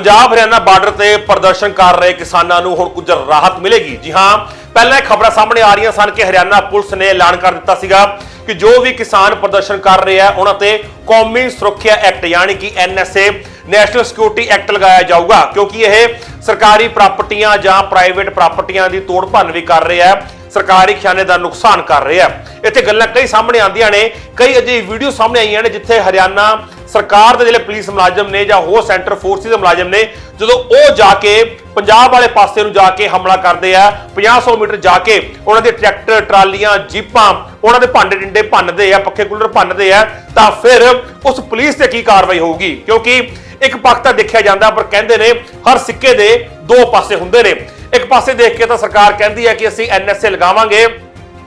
Punjab Haryana border ਤੇ ਪ੍ਰਦਰਸ਼ਨ ਕਰ ਰਹੇ ਕਿਸਾਨਾਂ ਨੂੰ ਹੁਣ ਕੁਝ ਰਾਹਤ ਮਿਲੇਗੀ। ਜੀ ਹਾਂ, ਪਹਿਲਾਂ ਇਹ ਖਬਰਾਂ ਸਾਹਮਣੇ ਆ ਰਹੀਆਂ ਸਨ ਕਿ ਹਰਿਆਣਾ ਪੁਲਿਸ ਨੇ ਐਲਾਨ ਕਰ ਦਿੱਤਾ ਸੀਗਾ ਕਿ ਜੋ ਵੀ ਕਿਸਾਨ ਪ੍ਰਦਰਸ਼ਨ ਕਰ ਰਹੇ ਆ ਉਹਨਾਂ ਤੇ ਕੌਮੀ ਸੁਰੱਖਿਆ ਐਕਟ ਯਾਨੀ ਕਿ ਐਨਐਸਏ ਨੈਸ਼ਨਲ ਸਿਕਿਉਰਿਟੀ ਐਕਟ ਲਗਾਇਆ ਜਾਊਗਾ। ਕਿਉਂਕਿ ਇਹ ਸਰਕਾਰੀ ਪ੍ਰਾਪਰਟੀਆਂ ਜਾਂ ਪ੍ਰਾਈਵੇਟ ਪ੍ਰਾਪਰਟੀਆਂ ਦੀ ਤੋੜ ਭੰਨ ਵੀ ਕਰ ਰਿਹਾ ਹੈ, ਸਰਕਾਰੀ ਖਜ਼ਾਨੇ ਦਾ ਨੁਕਸਾਨ ਕਰ ਰਿਹਾ ਹੈ। ਇੱਥੇ ਗੱਲਾਂ ਕਈ ਸਾਹਮਣੇ ਆਉਂਦੀਆਂ ਨੇ, ਕਈ ਅਜਿਹੀ ਵੀਡੀਓ ਸਾਹਮਣੇ ਆਈਆਂ ਨੇ ਜਿੱਥੇ ਹਰਿਆਣਾ ਸਰਕਾਰ ਦੇ ਜਿਹੜੇ ਪੁਲਿਸ ਮੁਲਾਜ਼ਮ ਨੇ ਜਾਂ ਹੋਰ ਸੈਂਟਰ ਫੋਰਸਿਸ ਦੇ ਮੁਲਾਜ਼ਮ ਨੇ, ਜਦੋਂ ਉਹ ਜਾ ਕੇ ਪੰਜਾਬ ਵਾਲੇ ਪਾਸੇ ਨੂੰ ਜਾ ਕੇ ਹਮਲਾ ਕਰਦੇ ਆ 50-100 ਮੀਟਰ ਜਾ ਕੇ ਉਹਨਾਂ ਦੇ ਟਰੈਕਟਰ, ਟਰਾਲੀਆਂ, ਜੀਪਾਂ, ਉਹਨਾਂ ਦੇ ਭਾਂਡੇ ਡਿੰਡੇ ਭੰਨਦੇ ਆ, ਪੱਖੇ ਕੂਲਰ ਭੰਨਦੇ ਆ, ਤਾਂ ਫਿਰ ਉਸ ਪੁਲਿਸ ਤੇ ਕੀ ਕਾਰਵਾਈ ਹੋਊਗੀ? ਕਿਉਂਕਿ ਇੱਕ ਪੱਖ ਤਾਂ ਦੇਖਿਆ ਜਾਂਦਾ, ਪਰ ਕਹਿੰਦੇ ਨੇ ਹਰ ਸਿੱਕੇ ਦੇ ਦੋ ਪਾਸੇ ਹੁੰਦੇ ਨੇ। ਇੱਕ ਪਾਸੇ ਦੇਖ ਕੇ ਤਾਂ ਸਰਕਾਰ ਕਹਿੰਦੀ ਹੈ ਕਿ ਅਸੀਂ ਐਨਐਸਏ ਲਗਾਵਾਂਗੇ,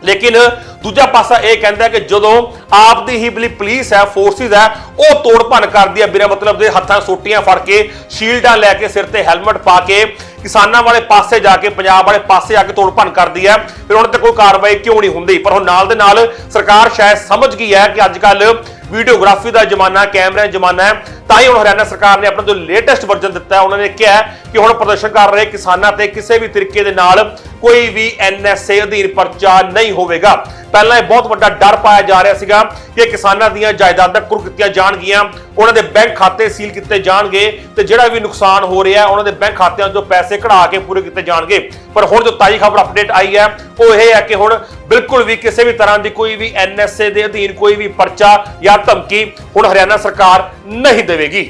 ਲੇਕਿਨ ਦੂਜਾ ਪਾਸਾ ਇਹ ਕਹਿੰਦਾ ਕਿ ਜਦੋਂ ਆਪ ਦੀ ਹੀ ਬਲੀ ਪੁਲਿਸ ਹੈ, ਫੋਰਸਿਸ ਹੈ, ਉਹ ਤੋੜ ਭੰਨ ਕਰਦੀ ਹੈ ਬਿਨਾਂ ਮਤਲਬ ਦੇ ਹੱਥਾਂ ਸੋਟੀਆਂ ਫੜ ਕੇ, ਸ਼ੀਲਡਾਂ ਲੈ ਕੇ ਸਿਰ ਤੇ ਹੈਲਮਟ ਪਾ ਕੇ, ਕਿਸਾਨਾਂ ਵਾਲੇ ਪਾਸੇ ਜਾ ਕੇ, ਪੰਜਾਬ ਵਾਲੇ ਪਾਸੇ ਆ ਕੇ ਤੋੜ ਭੰਨ ਕਰਦੀ ਹੈ। ਫਿਰ ਉਹਨਾਂ ਤੇ ਕੋਈ ਕਾਰਵਾਈ ਕਿਉਂ ਨਹੀਂ ਹੁੰਦੀ? ਪਰ ਹੁਣ ਨਾਲ ਦੇ ਨਾਲ ਸਰਕਾਰ ਸ਼ਾਇਦ ਸਮਝ ਗਈ ਹੈ ਕਿ ਅੱਜ ਕੱਲ ਵੀਡੀਓਗ੍ਰਾਫੀ ਦਾ ਜ਼ਮਾਨਾ, ਕੈਮਰਿਆਂ ਦਾ ਜ਼ਮਾਨਾ ਹੈ, ਤਾਂ ਹੀ ਹੁਣ ਹਰਿਆਣਾ ਸਰਕਾਰ ਨੇ ਆਪਣਾ ਜੋ ਲੇਟੈਸਟ ਵਰਜ਼ਨ ਦਿੱਤਾ ਹੈ, ਉਹਨਾਂ ਨੇ ਕਿਹਾ ਕਿ ਹੁਣ ਪ੍ਰਦਰਸ਼ਨ ਕਰ ਰਹੇ ਕਿਸਾਨਾਂ ਤੇ ਕਿਸੇ ਵੀ ਤਰੀਕੇ ਦੇ ਨਾਲ ਕੋਈ ਵੀ ਐਨਐਸਏ ਅਧੀਨ ਪਰਚਾ ਨਹੀਂ ਹੋਵੇਗਾ। ਪਹਿਲਾਂ ਇਹ ਬਹੁਤ ਵੱਡਾ ਡਰ ਪਾਇਆ ਜਾ ਰਿਹਾ ਸੀਗਾ ਕਿ ਕਿਸਾਨਾਂ ਦੀਆਂ ਜਾਇਦਾਦਾਂ ਕੁਰ ਕੀਤੀਆਂ ਜਾਣਗੀਆਂ, ਉਹਨਾਂ ਦੇ ਬੈਂਕ ਖਾਤੇ ਸੀਲ ਕੀਤੇ ਜਾਣਗੇ ਤੇ ਜਿਹੜਾ ਵੀ ਨੁਕਸਾਨ ਹੋ ਰਿਹਾ, ਉਹਨਾਂ ਦੇ ਬੈਂਕ ਖਾਤਿਆਂ ਤੋਂ ਪੈਸੇ ਕਢਾ ਕੇ ਪੂਰੇ ਕੀਤੇ ਜਾਣਗੇ। ਪਰ ਹੁਣ ਜੋ ਤਾਜੀ ਖਬਰ ਅਪਡੇਟ ਆਈ ਹੈ, ਉਹ ਇਹ ਹੈ ਕਿ ਹੁਣ ਬਿਲਕੁਲ ਵੀ ਕਿਸੇ ਵੀ ਤਰ੍ਹਾਂ ਦੀ ਕੋਈ ਵੀ ਐਨਐਸਏ ਦੇ ਅਧੀਨ ਕੋਈ ਵੀ ਪਰਚਾ ਜਾਂ ਧਮਕੀ ਹੁਣ ਹਰਿਆਣਾ ਸਰਕਾਰ ਨਹੀਂ ਦੇਵੇਗੀ।